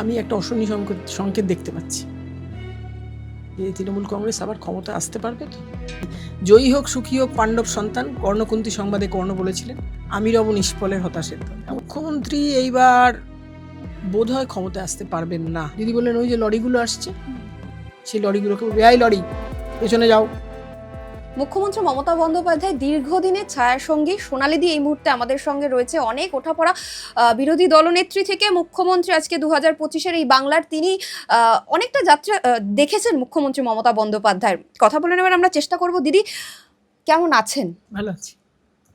আমি একটা অশনি সংকেত দেখতে পাচ্ছি। যে তৃণমূল কংগ্রেস আবার ক্ষমতা আসতে পারবে তো? জয়ী হোক, সুখী হোক, পাণ্ডব সন্তান, কর্ণকুন্তি সংবাদে কর্ণ বলেছিলেন আমি রব নিষ্ফলের হতাশের মুখ্যমন্ত্রী এইবার বোধহয় ক্ষমতায় আসতে পারবেন না। দিদি বললেন, ওই যে লরিগুলো আসছে, সেই লরিগুলোকে এই লরি, পেছনে যাও। মুখ্যমন্ত্রী মমতা বন্দ্যোপাধ্যায় দীর্ঘদিনের ছায়াসঙ্গী। সোনালী দি এই মুহূর্তে আমাদের সঙ্গে রয়েছে অনেক ওঠাপড়া বিরোধী দলনেত্রী থেকে মুখ্যমন্ত্রী আজকে দু হাজার পঁচিশের এই বাংলার তিনি অনেকটা যাত্রা দেখেছেন মুখ্যমন্ত্রী মমতা বন্দ্যোপাধ্যায়ের। কথা বলে নেবার আমরা চেষ্টা করব। দিদি কেমন আছেন? ভালো আছি।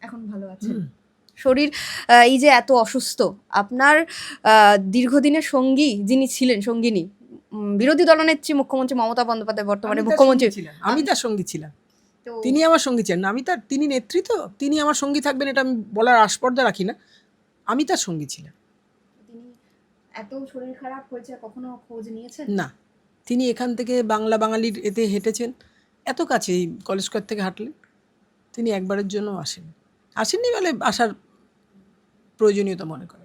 এখন ভালো আছেন শরীর এই যে এত অসুস্থ আপনার দীর্ঘদিনের সঙ্গী যিনি ছিলেন সঙ্গিনী বিরোধী দলনেত্রী মুখ্যমন্ত্রী মমতা বন্দ্যোপাধ্যায় বর্তমানে মুখ্যমন্ত্রী ছিলাম। আমি তার সঙ্গী ছিলাম। তিনি আমার সঙ্গী ছিলেন। আমি তার তিনি নেত্রী তো তিনি আমার সঙ্গী থাকবেন এটা আমি বলার আস্পর্ধা রাখি না। আমি তার সঙ্গী ছিলাম। তিনি এত শরীর খারাপ হয়েছে কখনো খোঁজ নিয়েছেন? না। তিনি এখান থেকে বাংলা বাঙালির এতে হেঁটেছেন। এত কাছে এই কলেজ স্কোয়ার থেকে হাঁটলেন। তিনি একবারের জন্য আসেন। আসেননি বলে আসার প্রয়োজনীয়তা মনে করেন।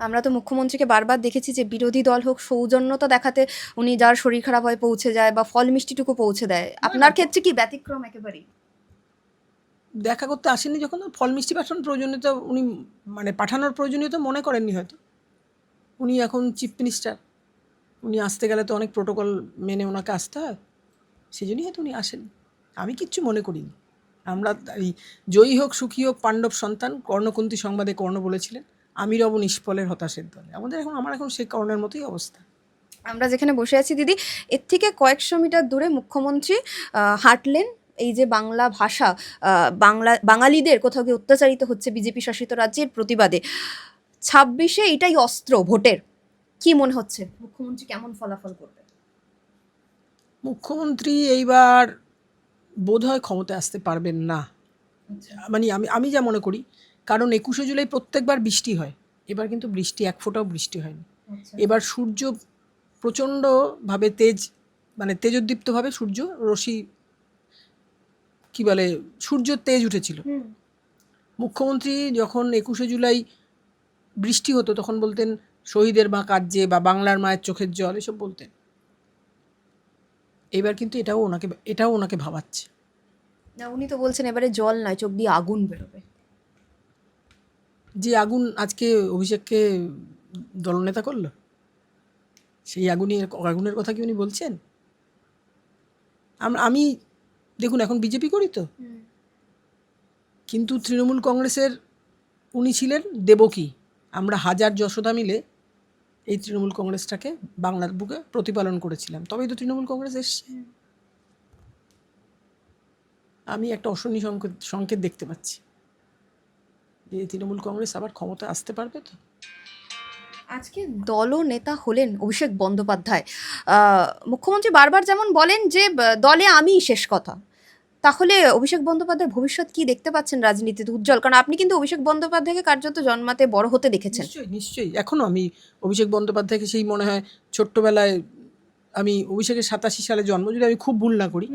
আমরা তো মুখ্যমন্ত্রীকে বারবার দেখেছি যে বিরোধী দল হোক সৌজন্যতা দেখাতে উনি যার শরীর খারাপ হয় পৌঁছে যায় বা ফল মিষ্টিটুকু পৌঁছে দেয়। আপনার ক্ষেত্রে কি ব্যতিক্রম একেবারেই? দেখা করতে আসেননি যখন? ফল মিষ্টি পাঠানোর প্রয়োজনীয়তা উনি মানে পাঠানোর প্রয়োজনীয়তা মনে করেননি হয়তো। উনি এখন চিফ মিনিস্টার। উনি আসতে গেলে তো অনেক প্রোটোকল মেনে ওনাকে আসতে হয়। সেই জন্যই হয়তো উনি আসেন আমি কিচ্ছু মনে করিনি। আমরা এই জয়ী হোক সুখী হোক পাণ্ডব সন্তান কর্ণকুন্তি সংবাদে কর্ণ বলেছিলেন। আমি রব নিষ্ফলের হতাশের দলে। আমাদের এখন আমার এখন সেই কর্ণের মতোই অবস্থা। আমরা যেখানে বসে আছি দিদি এর থেকে কয়েকশো মিটার দূরে মুখ্যমন্ত্রী হাঁটলেন। এই যে বাংলা ভাষা বাংলা বাঙালিদের কোথাও গিয়ে অত্যাচারিত হচ্ছে বিজেপি শাসিত রাজ্যের প্রতিবাদে। ছাব্বিশে এটাই অস্ত্র ভোটের। কি মনে হচ্ছে? মুখ্যমন্ত্রী কেমন ফলাফল করবে মুখ্যমন্ত্রী এইবার বোধহয় ক্ষমতায় আসতে পারবেন না। মানে আমি আমি যা মনে করি কারণ একুশে জুলাই প্রত্যেকবার বৃষ্টি হয়। এবার কিন্তু বৃষ্টি এক ফোঁটাও বৃষ্টি হয়নি। এবার সূর্য প্রচণ্ডভাবে তেজ মানে তেজোদ্দীপ্তভাবে সূর্য রশ্মি কি বলে সূর্য তেজ উঠেছিল। মুখ্যমন্ত্রী যখন একুশে জুলাই বৃষ্টি হতো তখন বলতেন শহীদের মা কাজ্যে বা বাংলার মায়ের চোখের জল এসব বলতেন। এবার কিন্তু এটাও ওনাকে এটাও ওনাকে ভাবাচ্ছে। না উনি তো বলছেন এবারে জল নয় চোখ দিয়ে আগুন বেরোবে। যে আগুন আজকে অভিষেককে দলনেতা করল? সেই আগুনই আগুনের কথা কি উনি বলছেন? আমি দেখুন এখন বিজেপি করি তো। কিন্তু তৃণমূল কংগ্রেসের উনি ছিলেন দেবকী। আমরা হাজার যশোদা মিলে এই তৃণমূল কংগ্রেসটাকে বাংলার বুকে প্রতিপালন করেছিলাম। তবেই তো তৃণমূল কংগ্রেস এসছে। আমি একটা অশনি সংকেত সংকেত দেখতে পাচ্ছি। যে তৃণমূল কংগ্রেস আবার ক্ষমতা আসতে পারবে তো? আজকে দল নেতা হলেন অভিষেক বন্দ্যোপাধ্যায়। মুখ্যমন্ত্রী বারবার যেমন বলেন যে দলে আমিই শেষ কথা। তাহলে অভিষেক বন্দ্যোপাধ্যায়ের ভবিষ্যৎ কি দেখতে পাচ্ছেন রাজনীতিতে উজ্জ্বল? কারণ আপনি কিন্তু অভিষেক বন্দ্যোপাধ্যায়কে কার্যত জন্মাতে বড় হতে দেখেছেন। নিশ্চয়ই নিশ্চয়ই। এখনও আমি অভিষেক বন্দ্যোপাধ্যায়কে সেই মনে হয় ছোট্টবেলায় আমি অভিষেকের সাতাশি সালে জন্ম যদি আমি খুব ভুল না করি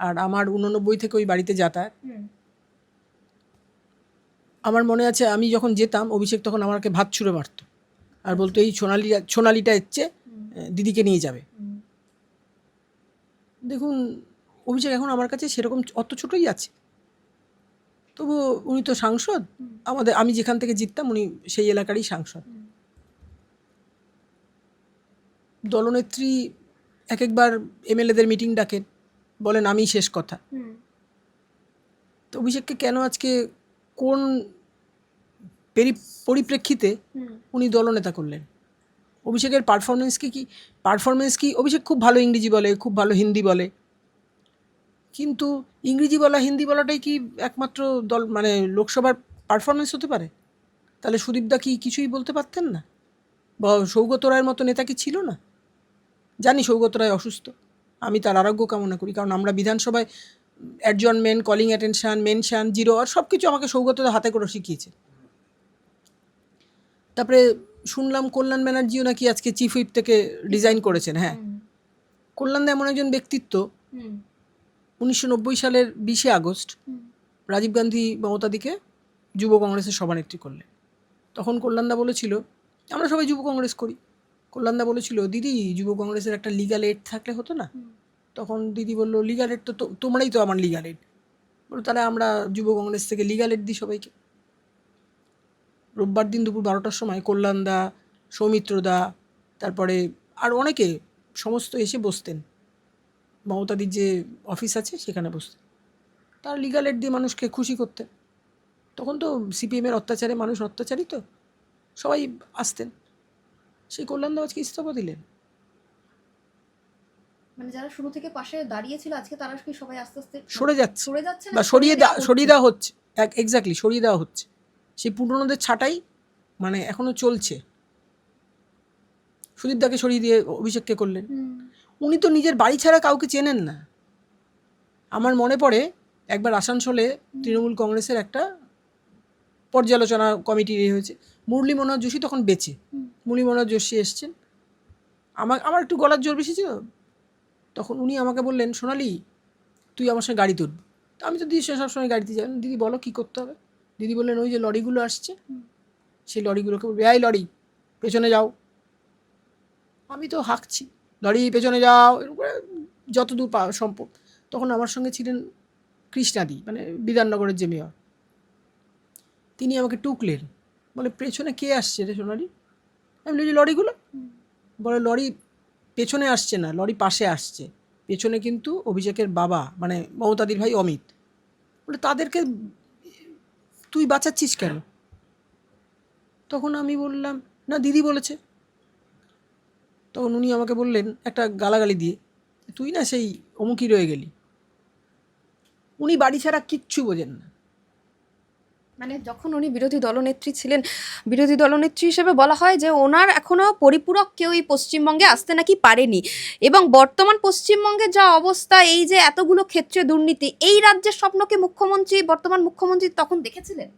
আর আমার উননব্বই থেকে ওই বাড়িতে যাতায়াত আমার মনে আছে আমি যখন যেতাম অভিষেক তখন আমাকে ভাত ছুঁড়ে মারতো। আর বলতো এই সোনালি সোনালিটা এসছে দিদিকে নিয়ে যাবে। দেখুন অভিষেক এখন আমার কাছে সেরকম অত ছোটই আছে। তবু উনি তো সাংসদ। আমাদের আমি যেখান থেকে জিততাম উনি সেই এলাকারই সাংসদ। দলনেত্রী এক একবার এমএলএদের মিটিং ডাকেন বলেন আমি শেষ কথা। তো অভিষেককে কেন আজকে কোন পরিপ্রেক্ষিতে উনি দলনেতা করলেন? অভিষেকের পারফরমেন্স কি কি? পারফরমেন্স কি অভিষেক খুব ভালো ইংরেজি বলে খুব ভালো হিন্দি বলে। কিন্তু ইংরেজি বলা হিন্দি বলাটাই কি একমাত্র দল মানে লোকসভার পারফরমেন্স হতে পারে? তাহলে সুদীপদা কি কিছুই বলতে পারতেন না? বা সৌগত রায়ের মতো নেতা কি ছিল না? জানি সৌগত রায় অসুস্থ। আমি তার আরোগ্য কামনা করি কারণ আমরা বিধানসভায় adjournment calling attention mention zero আর সব কিছু আমাকে সৌগত হাতে করে শিখিয়েছে। তারপরে শুনলাম কল্যাণ ব্যানার্জিও নাকি আজকে চিফ হুইপ থেকে ডিজাইন করেছেন হ্যাঁ। কল্যাণ এমন একজন ব্যক্তিত্ব। উনিশশো নব্বই সালের বিশে আগস্ট রাজীব গান্ধী মমতাদিকে যুব কংগ্রেসের সভানেত্রী করলেন। তখন কল্যাণদা বলেছিল আমরা সবাই যুব কংগ্রেস করি। কল্যাণদা বলেছিল দিদি যুব কংগ্রেসের একটা লিগাল এড থাকলে হতো না? তখন দিদি বলল লিগাল এড তো তোমরাই তো আমার লিগাল এড বলো তাহলে আমরা যুব কংগ্রেস থেকে লিগাল এড দিই সবাইকে। রোববার দিন দুপুর বারোটার সময় কল্যাণদা সৌমিত্রদা তারপরে আর অনেকে, সমস্ত এসে বসতেন। মমতাদির যে অফিস আছে, সেখানে বসতেন। তার লিগাল এড দিয়ে মানুষকে খুশি করতেন। তখন তো সিপিএমের অত্যাচারে মানুষ অত্যাচারই তো সবাই আসতেন। সেই কল্যাণদা আজকে ইস্তফা দিলেন। মানে যারা শুরু থেকে পাশে দাঁড়িয়েছিল আজকে তারা কি সবাই আস্তে আস্তে সরে যাচ্ছে। সরে যাচ্ছে বা সরিয়ে দেওয়া সরিয়ে দেওয়া হচ্ছে। এক এক্স্যাক্টলি সরিয়ে দেওয়া হচ্ছে। সেই পুরনোদের ছাঁটাই মানে এখনও চলছে। সুদীপদাকে সরিয়ে দিয়ে অভিষেককে করলেন। উনি তো নিজের বাড়ি ছাড়া কাউকে চেনেন না। আমার মনে পড়ে একবার আসানসোলে তৃণমূল কংগ্রেসের একটা পর্যালোচনা কমিটি ইয়ে হয়েছে। মুরলী মনোহর যোশী তখন বেঁচে। মুরলী মনোহর যোশী এসছেন। আমার আমার একটু গলার জোর বেশি ছিল? তখন উনি আমাকে বললেন, সোনালি, তুই আমার সঙ্গে গাড়ি তুলবি আমি তো দিদি সবসময় গাড়িতে যাই। দিদি, বলো কী করতে হবে? দিদি বললেন, ওই যে লরিগুলো আসছে, সেই লরিগুলোকে বলবি, এই লরি, পেছনে যাও। আমি তো হাঁকছি, লরি, পেছনে যাও। এরকম করে যতদূর পা সম্ভব। তখন আমার সঙ্গে ছিলেন কৃষ্ণাদি মানে বিধাননগরের যে মেয়র। তিনি আমাকে টুকলেন, বলে, পেছনে কে আসছে রে সোনালি? আমি লরিগুলো? বলে, লরি পেছনে আসছে না, লরি পাশে আসছে। পেছনে কিন্তু অভিষেকের বাবা মানে মমতাদির ভাই অমিত। বলে, তাদেরকে তুই বাঁচাচ্ছিস কেন? তখন আমি বললাম, না, দিদি বলেছে। তখন উনি আমাকে বললেন একটা গালাগালি দিয়ে, তুই না সেই অমুকই রয়ে গেলি। উনি বাড়ি ছাড়া কিচ্ছু বোঝেন না। মানে যখন উনি বিরোধী দলনেত্রী ছিলেন বিরোধী দলনেত্রী হিসেবে বলা হয় যে ওনার এখনও পরিপূরক কেউ এই পশ্চিমবঙ্গে আসতে নাকি পারেনি। এবং বর্তমান পশ্চিমবঙ্গের যা অবস্থা এই যে এতগুলো ক্ষেত্রে দুর্নীতি এই রাজ্যের স্বপ্নকে মুখ্যমন্ত্রী বর্তমান মুখ্যমন্ত্রী তখন দেখেছিলেন?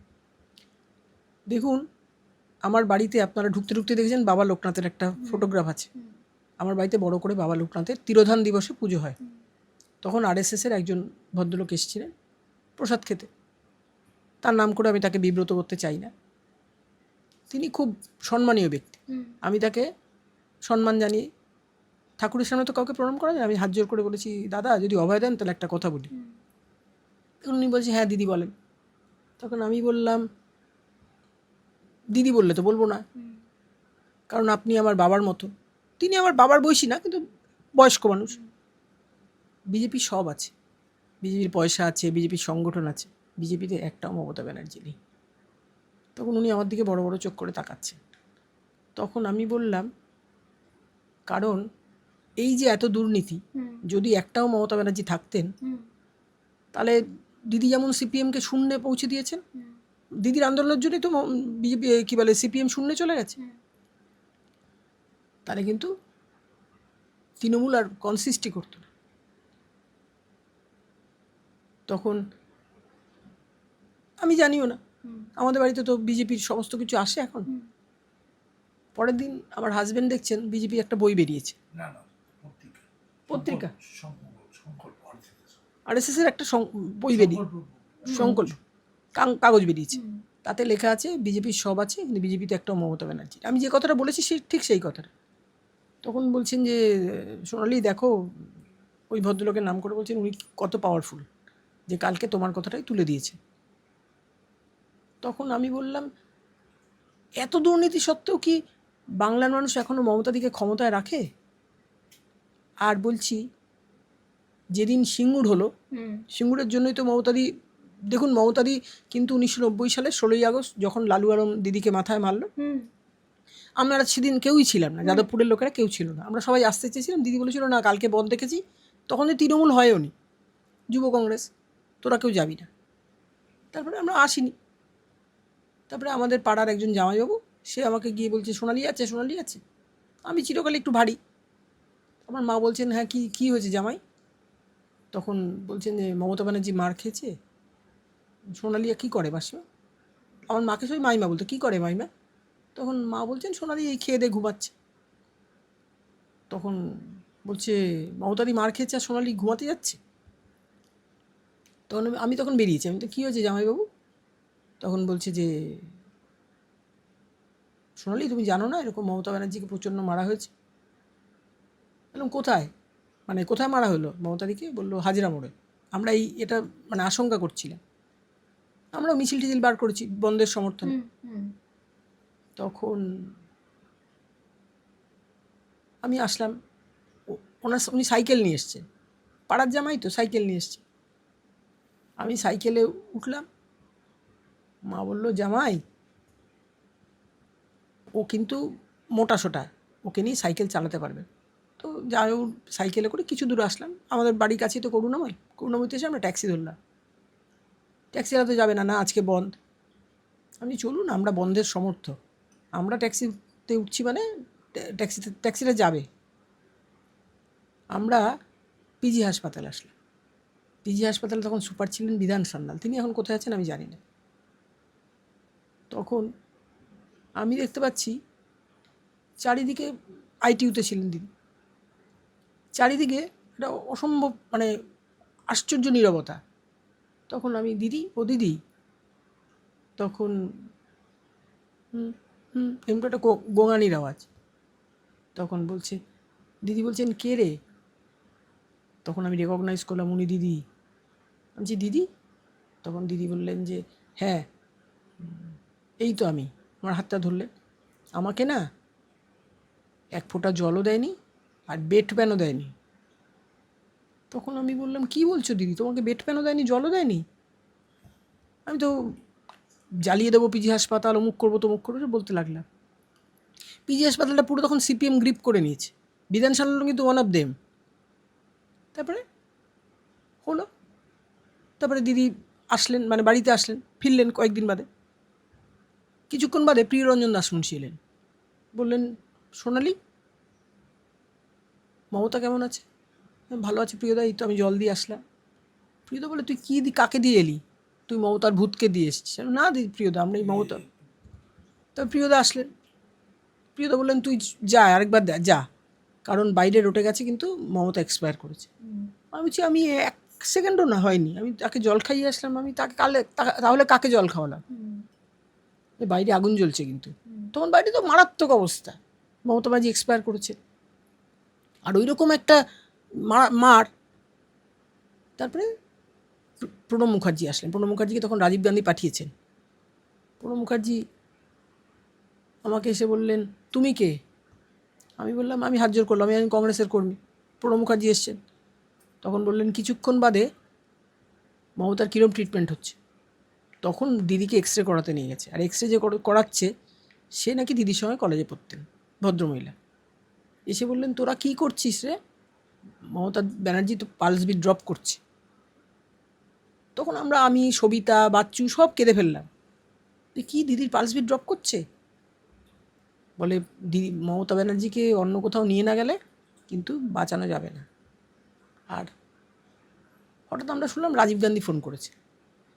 দেখুন আমার বাড়িতে আপনারা ঢুকতে ঢুকতে দেখেছেন বাবা লোকনাথের একটা ফটোগ্রাফ আছে। আমার বাড়িতে বড় করে বাবা লোকনাথের তিরোধান দিবসে পুজো হয়। তখন আরএসএসের একজন ভদ্রলোক এসেছিলেন প্রসাদ খেতে। তার নাম করে আমি তাকে বিব্রত করতে চাই না। তিনি খুব সম্মানীয় ব্যক্তি। আমি তাকে সম্মান জানিয়ে ঠাকুরের সামনে তো কাউকে প্রণাম করা যায়। আমি হাত জোর করে বলেছি দাদা যদি অভয় দেন তাহলে একটা কথা বলি। তখন উনি বলছে হ্যাঁ দিদি বলেন। তখন আমি বললাম দিদি বললে তো বলব না। কারণ আপনি আমার বাবার মতো। তিনি আমার বাবার বয়সী না কিন্তু বয়স্ক মানুষ। বিজেপি সব আছে। বিজেপির পয়সা আছে বিজেপির সংগঠন আছে। বিজেপিতে একটাও মমতা ব্যানার্জি নেই। তখন উনি আমার দিকে বড় বড় চোখ করে তাকাচ্ছেন। তখন আমি বললাম কারণ এই যে এত দুর্নীতি যদি একটাও মমতা ব্যানার্জি থাকতেন তাহলে দিদি যেমন সিপিএমকে শূন্যে পৌঁছে দিয়েছেন দিদির আন্দোলনের জন্যই তো বিজেপি কী বলে সিপিএম শূন্যে চলে গেছে। তাহলে কিন্তু তৃণমূল আর কনসিস্টই করতো না। তখন আমি জানিও না। আমাদের বাড়িতে তো বিজেপির সমস্ত কিছু আসে এখন। পরের দিন আমার হাজবেন্ড দেখছেন বিজেপি একটা বই বেরিয়েছে। না না পত্রিকা। আর এস এর একটা বই বেরিয়ে সংকল্প কাগজ বেরিয়েছে। তাতে লেখা আছে বিজেপির সব আছে কিন্তু বিজেপিতে একটা মমতা ব্যানার্জি। আমি যে কথাটা বলেছি সে ঠিক সেই কথাটা। তখন বলছেন যে সোনালি দেখো ওই ভদ্রলোকের নাম করে বলছেন উনি কত পাওয়ারফুল যে কালকে তোমার কথাটাই তুলে দিয়েছে। তখন আমি বললাম এত দুর্নীতি সত্ত্বেও কি বাংলার মানুষ এখনও মমতাদিকে ক্ষমতায় রাখে? আর বলছি যেদিন সিঙ্গুর হলো সিঙ্গুরের জন্যই তো মমতাদি দেখুন মমতাদি কিন্তু উনিশশো নব্বই সালে ষোলোই আগস্ট যখন লালু আলম দিদিকে মাথায় মারলো। আমরা সেদিন কেউই ছিলাম না যাদবপুরের লোকেরা কেউ ছিল না। আমরা সবাই আসতে চেয়েছিলাম দিদি বলেছিল না কালকে বন্ধ দেখেছি। তখন তৃণমূল হয়ও নি যুব কংগ্রেস তোরা কেউ যাবি না। তারপরে আমরা আসিনি। তারপরে আমাদের পাড়ার একজন জামাইবাবু, সে আমাকে গিয়ে বলছে, সোনালি আছে সোনালি আছে। আমি চিরকালে একটু ভারী। আমার মা বলছেন হ্যাঁ কী কী হয়েছে জামাই? তখন বলছেন যে, মমতা ব্যানার্জি মার খেয়েছে? সোনালিয়া কী করে বাসা আমার মাকে সবাই মাইমা বলতো। কী করে মাইমা? তখন মা বলছেন, সোনালি এই খেয়ে দিয়ে ঘুমাচ্ছে। তখন বলছে মমতারি মার খেয়েছে আর সোনালি ঘুমাতে যাচ্ছে? তখন আমি তখন বেরিয়েছি। আমি তো কী হয়েছে জামাইবাবু? তখন বলছে যে সোনালি তুমি জানো না এরকম মমতা ব্যানার্জিকে প্রচণ্ড মারা হয়েছে? বললাম কোথায়? মানে কোথায় মারা হলো? মমতাদিকে বলল হাজিরা মোড়ে। আমরা এই এটা মানে আশঙ্কা করছিলাম। আমরা মিছিল টিছিল বার করেছি বন্ধের সমর্থনে। তখন আমি আসলাম ওনার উনি সাইকেল নিয়ে এসছেন। পাড়ার জামাই তো সাইকেল নিয়ে এসছে। আমি সাইকেলে উঠলাম মা বলল, জামাই, ও কিন্তু মোটা সোটা, ওকে নিয়ে সাইকেল চালাতে পারবে। তো যাই হোক, সাইকেলে করে কিছু দূর আসলাম। আমাদের বাড়ির কাছেই তো করুণাময়। করুণাময়তে এসে আমরা ট্যাক্সি ধরলাম। ট্যাক্সি তো যাবে না না, আজকে বন্ধ। আপনি চলুন, আমরা বন্ধের সমর্থ আমরা ট্যাক্সিতে উঠছি মানে ট্যাক্সিতে ট্যাক্সিটা যাবে। আমরা পিজি হাসপাতাল আসলাম। পিজি হাসপাতালে তখন সুপার ছিলেন বিধান সান্যাল। তিনি এখন কোথায় আছেন আমি জানি না। তখন আমি দেখতে পাচ্ছি চারিদিকে আইটিউতে ছিলেন দিদি চারিদিকে একটা অসম্ভব মানে আশ্চর্য নিরবতা। তখন আমি দিদি ও দিদি, তখন হুম হুম এমন একটা গোঙানির আওয়াজ। তখন বলছে, দিদি বলছেন, কে রে? তখন আমি রেকগনাইজ করলাম উনি দিদি। আমি দিদি? তখন দিদি বললেন যে হ্যাঁ। এই তো আমি, আমার হাতটা ধরলে। আমাকে না এক ফোঁটা জলও দেয়নি আর বেড প্যানও দেয়নি। তখন আমি বললাম, কি বলছো দিদি? তোমাকে বেড প্যানও দেয়নি, জলও দেয়নি? আমি তো জ্বালিয়ে দেবো পিজি হাসপাতাল, অমুক করব তমুক করব বলতে লাগলাম। পিজি হাসপাতালটা পুরো তখন সিপিএম গ্রিপ করে নিয়েছে। বিধান সান্যাল কিন্তু ওয়ান অফ দেম তারপরে হলো। তারপরে দিদি আসলেন মানে বাড়িতে আসলেন, ফিরলেন কয়েকদিন বাদে। কিছুক্ষণ বাদে প্রিয়রঞ্জন দাস মুন্সি এলেন বললেন সোনালি মমতা কেমন আছে? ভালো আছে প্রিয়দা এই তো আমি জল দিয়ে আসলাম। প্রিয়দা বলে তুই কী দি কাকে দিয়ে এলি? তুই মমতার ভূতকে দিয়ে এসেছিস। না দি প্রিয়দা আমরা এই মমতা। তবে প্রিয়দা আসলেন। প্রিয়দা বললেন তুই যা আরেকবার দে যা। কারণ বাইরে রোটে গেছে কিন্তু মমতা এক্সপায়ার করেছে। আমি বলছি আমি এক সেকেন্ডও না হয়নি। আমি তাকে জল খাইয়ে আসলাম আমি তাকে কালে তা- তাহলে কাকে জল খাওয়ালাম? এ বাইরে আগুন জ্বলছে কিন্তু। তখন বাইরে তো মারাত্মক অবস্থা। মমতা বাজি এক্সপায়ার করেছে। আর ওই রকম একটা মার- মার তারপরে প্রণব মুখার্জি আসলেন। প্রণব মুখার্জিকে তখন রাজীব গান্ধী পাঠিয়েছেন। প্রণব মুখার্জি আমাকে এসে বললেন তুমি কে? আমি বললাম আমি হাত জোর করলাম আমি আমি কংগ্রেসের কর্মী। প্রণব মুখার্জি এসছেন। তখন বললেন কিছুক্ষণ বাদে মমতার কীরম ট্রিটমেন্ট হচ্ছে? তখন দিদিকে এক্স রে করাতে নিয়ে গেছে। আর এক্স রে যে করাচ্ছে, সে নাকি দিদির সঙ্গে কলেজে পড়তেন, ভদ্রমহিলা। এসে বললেন, তোরা কী করছিস রে? মমতা ব্যানার্জি তো পালস বিট ড্রপ করছে। তখন আমরা, আমি, সবিতা, বাচ্চু সব কেঁদে ফেললাম। কী, দিদির পালস বিট ড্রপ করছে? বলে, দিদি, মমতা ব্যানার্জিকে অন্য কোথাও নিয়ে না গেলে কিন্তু বাঁচানো যাবে না। আর হঠাৎ আমরা শুনলাম, রাজীব গান্ধী ফোন করেছে।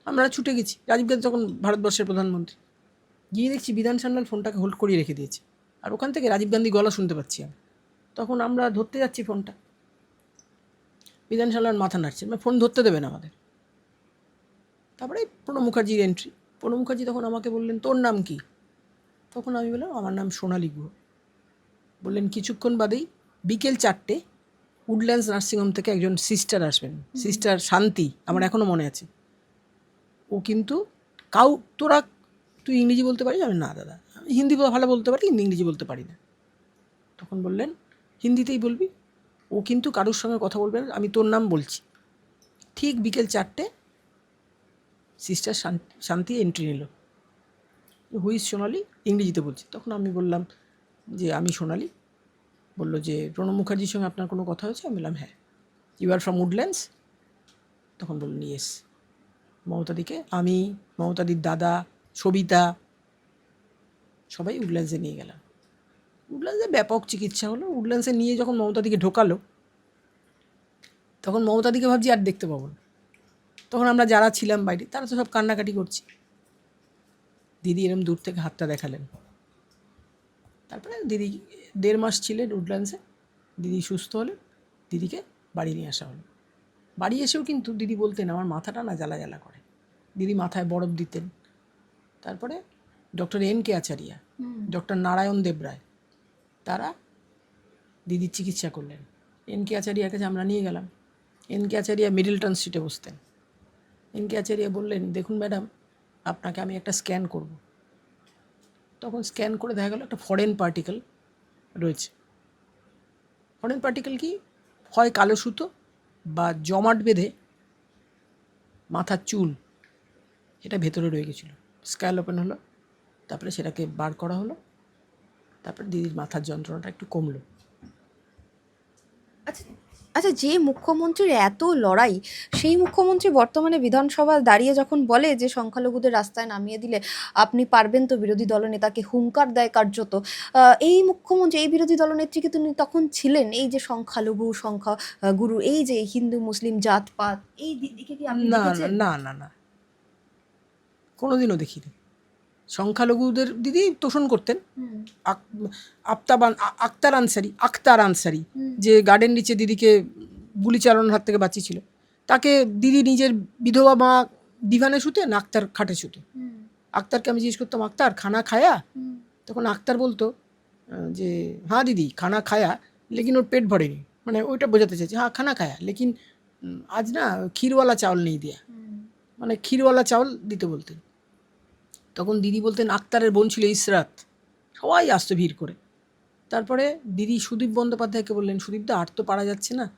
আমরা ছুটে গেছি। রাজীব গান্ধী তখন ভারতবর্ষের প্রধানমন্ত্রী। গিয়ে দেখছি বিধান সান্যাল ফোনটাকে হোল্ড করিয়ে রেখে দিয়েছে। আর ওখান থেকে রাজীব গান্ধী গলা শুনতে পাচ্ছি আমি। তখন আমরা ধরতে যাচ্ছি ফোনটা। বিধান সান্যাল মাথা নাড়ছে। মানে ফোন ধরতে দেবেন আমাদের। তারপরে প্রণব মুখার্জির এন্ট্রি প্রণব মুখার্জি তখন আমাকে বললেন তোর নাম কি? তখন আমি বললাম আমার নাম সোনালী গুহ। বললেন কিছুক্ষণ বাদেই বিকেল চারটে উডল্যান্ডস নার্সিংহোম থেকে একজন সিস্টার আসবেন। সিস্টার শান্তি আমার এখনও মনে আছে। ও কিন্তু কাউ, তোরা, তুই ইংরেজি বলতে পারিস? আমি না, দাদা। আমি হিন্দি ভালো বলতে পারি, কিন্তু ইংরেজি বলতে পারি না। তখন বললেন, হিন্দিতেই বলবি? ও কিন্তু কারোর সঙ্গে কথা বলবে না, আমি তোর নাম বলছি। ঠিক বিকেল চারটে সিস্টার শান্তি এন্ট্রি নিল। হুইজ সোনালি? ইংরেজিতে বলছি। তখন আমি বললাম যে, আমি সোনালি। বলল যে, প্রণব মুখার্জির সঙ্গে আপনার কোনো কথা হয়েছে? আমি বললাম হ্যাঁ। ইউ আর ফ্রম উডল্যান্ডস তখন বললেন ইয়েস মমতাদিকে আমি মমতাদির দাদা, সবিতা, সবাই উডল্যান্ডসে নিয়ে গেলাম। উডল্যান্ডসে ব্যাপক চিকিৎসা হলো। উডল্যান্ডসে নিয়ে যখন মমতাদিকে ঢোকালো, তখন মমতাদিকে ভাবছি আর দেখতে পাবো না। তখন আমরা যারা ছিলাম বাইরে, তারা তো সব কান্নাকাটি করছি। দিদি এরম দূর থেকে হাতটা দেখালেন। তারপরে দিদি, দেড় মাস ছিলেন উডল্যান্ডসে দিদি সুস্থ হলেন। দিদিকে বাড়ি নিয়ে আসা হলো। বাড়ি এসেও কিন্তু দিদি বলতেন আমার মাথাটা না জ্বালা জ্বালা করে। দিদি মাথায় বরফ দিতেন। তারপরে doctor N K Acharya doctor Narayan Debroy তারা দিদির চিকিৎসা করলেন। এন কে আচারিয়ার কাছে আমরা নিয়ে গেলাম। এন কে আচারিয়া মিডলটন স্ট্রিটে বসতেন। এন কে আচারিয়া বললেন দেখুন ম্যাডাম আপনাকে আমি একটা স্ক্যান করব। তখন স্ক্যান করে দেখা গেল একটা ফরেন পার্টিকেল রয়েছে। ফরেন পার্টিকেল কি? হয় কালো সুতো বা জমাট বেঁধে মাথার চুল এটা ভেতরে রয়ে গেছিল। স্ক্যাল ওপেন হলো, তারপরে সেটাকে বার করা হলো, তারপরে দিদির মাথার যন্ত্রণাটা একটু কমলো। আচ্ছা আচ্ছা যে মুখ্যমন্ত্রীর এত লড়াই সেই মুখ্যমন্ত্রী বর্তমানে বিধানসভা দাঁড়িয়ে যখন বলে যে সংখ্যালঘুদের রাস্তায় নামিয়ে দিলে আপনি পারবেন তো বিরোধী দলনেতাকে হুঙ্কার দেয় কার্যত আহ, এই মুখ্যমন্ত্রী এই বিরোধী দলনেত্রীকে তিনি তখন ছিলেন? এই যে সংখ্যালঘু সংখ্যা গুরু এই যে হিন্দু মুসলিম জাতপাত এই দিকে কি আপনি না? না না না। কোনোদিনও দেখিনি। সংখ্যালঘুদের দিদি তোষণ করতেন। আফতাবান আক্তার আনসারি আক্তার আনসারি যে গার্ডেন নিচে দিদিকে গুলি চালানোর হাত থেকে বাঁচিয়েছিল। তাকে দিদি নিজের বিধবা মা দিভানে শুতেন আক্তার খাটে শুতে। আক্তারকে আমি জিজ্ঞেস করতাম আক্তার খানা খায়া? তখন আক্তার বলতো যে হ্যাঁ দিদি খানা খায়া লেকিন ওর পেট ভরেনি। মানে ওইটা বোঝাতে চাইছে হ্যাঁ খানা খায়া লেকিন আজ না ক্ষীরওয়ালা চাউল নেই দেয়া। মানে ক্ষীরওয়ালা চাউল দিতে বলতেন। তখন দিদি বলতেন, আক্তারের বোন ছিল ইসরাত। সবাই আসতো ভিড় করে। তারপরে দিদি সুদীপ বন্দ্যোপাধ্যায়কে বললেন সুদীপদা আর তো পারা যাচ্ছে না।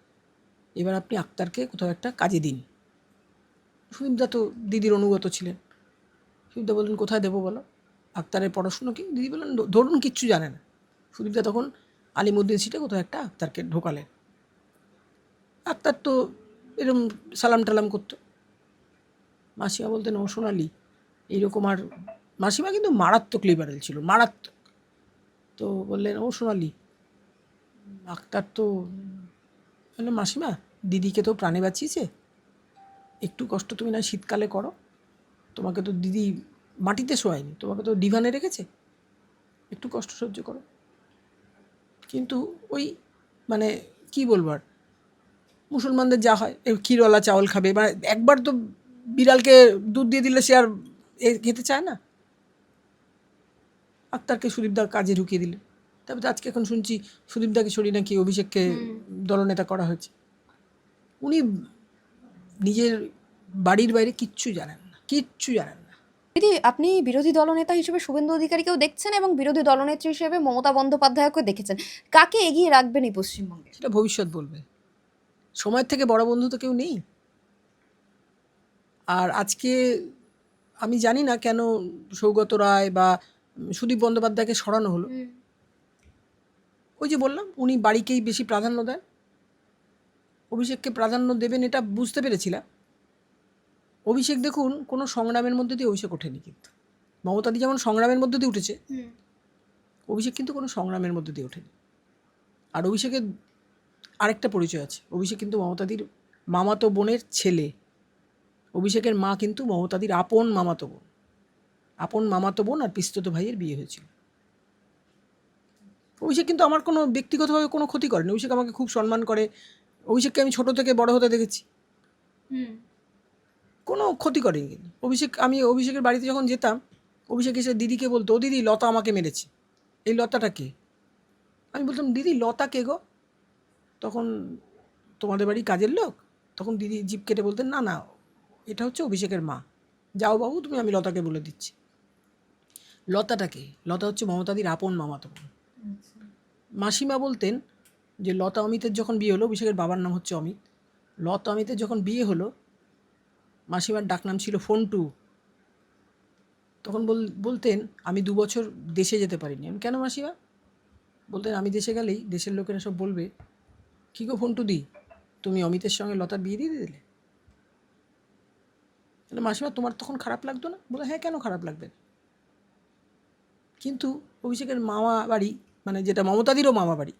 এবার আপনি আক্তারকে কোথাও একটা কাজে দিন। সুদীপদা তো দিদির অনুগত ছিলেন। সুদীপদা বললেন, কোথায় দেবো বলো? আক্তারের পড়াশুনো কি? দিদি বললেন ধরুন কিচ্ছু জানে না। সুদীপদা তখন আলিমুদ্দিন সিটে কোথাও একটা আক্তারকে ঢোকালেন। আক্তার তো এরম সালাম টালাম করতো। মাসিমা বলতেন, ও সোনালি এইরকম আর মাসিমা কিন্তু মারাত্মক লিবারেল ছিল, মারাত্মক। তো বললেন, ও সোনালি আক্তার তো বললে, মাসিমা, দিদিকে তো প্রাণে বাঁচিয়েছে, একটু কষ্ট তুমি না শীতকালে করো। তোমাকে তো দিদি মাটিতে শোয়ায়নি, তোমাকে তো ডিভানে রেখেছে, একটু কষ্ট সহ্য করো। কিন্তু ওই মানে কি বলব আর, মুসলমানদের যা হয় ক্ষীরওয়ালা চাউল খাবে মানে একবার তো বিড়ালকে দুধ দিয়ে দিলে সে আর খেতে চায় না। আক্তারকে সুদীপদা কাজে ঢুকিয়ে দিলে। তারপরে আজকে এখন শুনছি সুদীপদাকে সরিয়ে নাকি অভিষেককে দলনেতা করা হয়েছে। উনি নিজের বাড়ির বাইরে কিচ্ছু জানেন না কিচ্ছু জানেন না। দিদি আপনি বিরোধী দলনেতা হিসেবে শুভেন্দু অধিকারীকেও দেখছেন এবং বিরোধী দলনেত্রী হিসেবে মমতা বন্দ্যোপাধ্যায়কেও দেখেছেন। কাকে এগিয়ে রাখবেন এই পশ্চিমবঙ্গে? সেটা ভবিষ্যৎ বলবে। সময়ের থেকে বড় বন্ধু তো কেউ নেই। আর আজকে আমি জানি না কেন সৌগত রায় বা সুদীপ বন্দ্যোপাধ্যায়কে সরানো হলো। ওই যে বললাম উনি বাড়িকেই বেশি প্রাধান্য দেন। অভিষেককে প্রাধান্য দেবেন এটা বুঝতে পেরেছিলাম। অভিষেক দেখুন কোনো সংগ্রামের মধ্যে দিয়ে অভিষেক ওঠেনি কিন্তু। মমতাদি যেমন সংগ্রামের মধ্যে দিয়ে উঠেছে অভিষেক কিন্তু কোনো সংগ্রামের মধ্যে দিয়ে ওঠেনি। আর অভিষেকের আরেকটা পরিচয় আছে। অভিষেক কিন্তু মমতাদির মামাতো বোনের ছেলে। অভিষেকের মা কিন্তু মমতাদির আপন মামাতো বোন। আপন মামাতো বোন আর পিস্তত ভাইয়ের বিয়ে হয়েছিল। অভিষেক কিন্তু আমার কোনো ব্যক্তিগতভাবে কোনো ক্ষতি করেনি। অভিষেক আমাকে খুব সম্মান করে। অভিষেককে আমি ছোট থেকে বড় হতে দেখেছি। কোনো ক্ষতি করেনি কিন্তু। অভিষেক আমি অভিষেকের বাড়িতে যখন যেতাম অভিষেক এসে দিদিকে বলতো ও দিদি লতা আমাকে মেরেছে। এই লতাটা কে? আমি বলতাম দিদি লতা কে গো? তখন তোমাদের বাড়ি কাজের লোক তখন দিদি জিপ কেটে বলতেন না না এটা হচ্ছে অভিষেকের মা। যাও বাবু, তুমি, আমি লতাকে বলে দিচ্ছি। লতাটাকে, লতা হচ্ছে মমতাদির আপন মামাতো মাসিমা বলতেন যে, লতা অমিতের যখন বিয়ে হলো, অভিষেকের বাবার নাম হচ্ছে অমিত। লতা অমিতের যখন বিয়ে হলো, মাসিমার ডাকনাম ছিল ফন্টু। তখন বল, বলতেন, আমি দু বছর দেশে যেতে পারিনি। আমি, কেন মাসিমা? বলতেন, আমি দেশে গেলেই দেশের লোকেরা সব বলবে, কী গো ফন্টু দি তুমি অমিতের সঙ্গে লতার বিয়ে দিয়ে দিলে? তাহলে মাসিমা তোমার তখন খারাপ লাগতো না? বলে হ্যাঁ কেন খারাপ লাগবে? কিন্তু অভিষেকের মামা বাড়ি মানে যেটা মমতাদিরও মামা বাড়ি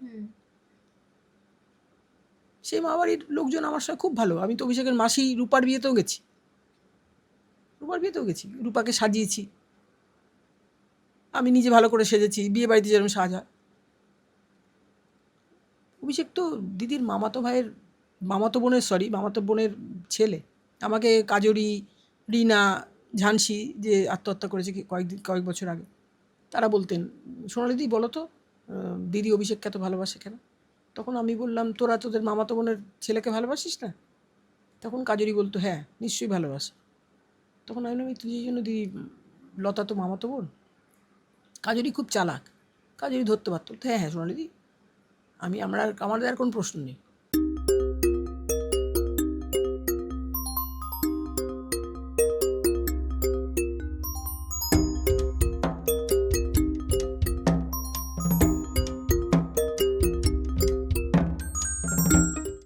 সেই মামা বাড়ির লোকজন আমার সঙ্গে খুব ভালো। আমি তো অভিষেকের মাসি রূপার বিয়েতেও গেছি। রূপার বিয়েতেও গেছি রূপাকে সাজিয়েছি। আমি নিজে ভালো করে সেজেছি বিয়ে বাড়িতে যেরকম সাজা। অভিষেক তো দিদির মামাতো ভাইয়ের মামাতো বোনের সরি মামাতো বোনের ছেলে। আমাকে কাজরি রিনা ঝানসি যে আত্মহত্যা করেছে কয়েকদিন কয়েক বছর আগে, তারা বলতেন সোনালিদি বলো তো দিদি অভিষেককে এত ভালোবাসে কেন? তখন আমি বললাম, তোরা তোদের মামাতো বোনের ছেলেকে ভালোবাসিস না? তখন কাজরি বলতো হ্যাঁ নিশ্চয়ই ভালোবাসে। তখন আমি বললাম তুই জন্য দিদি, লতা তো মামাতো বোন? কাজরি খুব চালাক। কাজরি ধরতে পারতো। হ্যাঁ হ্যাঁ সোনালিদি আমি, আমরা আমাদের আর কোনো প্রশ্ন নেই।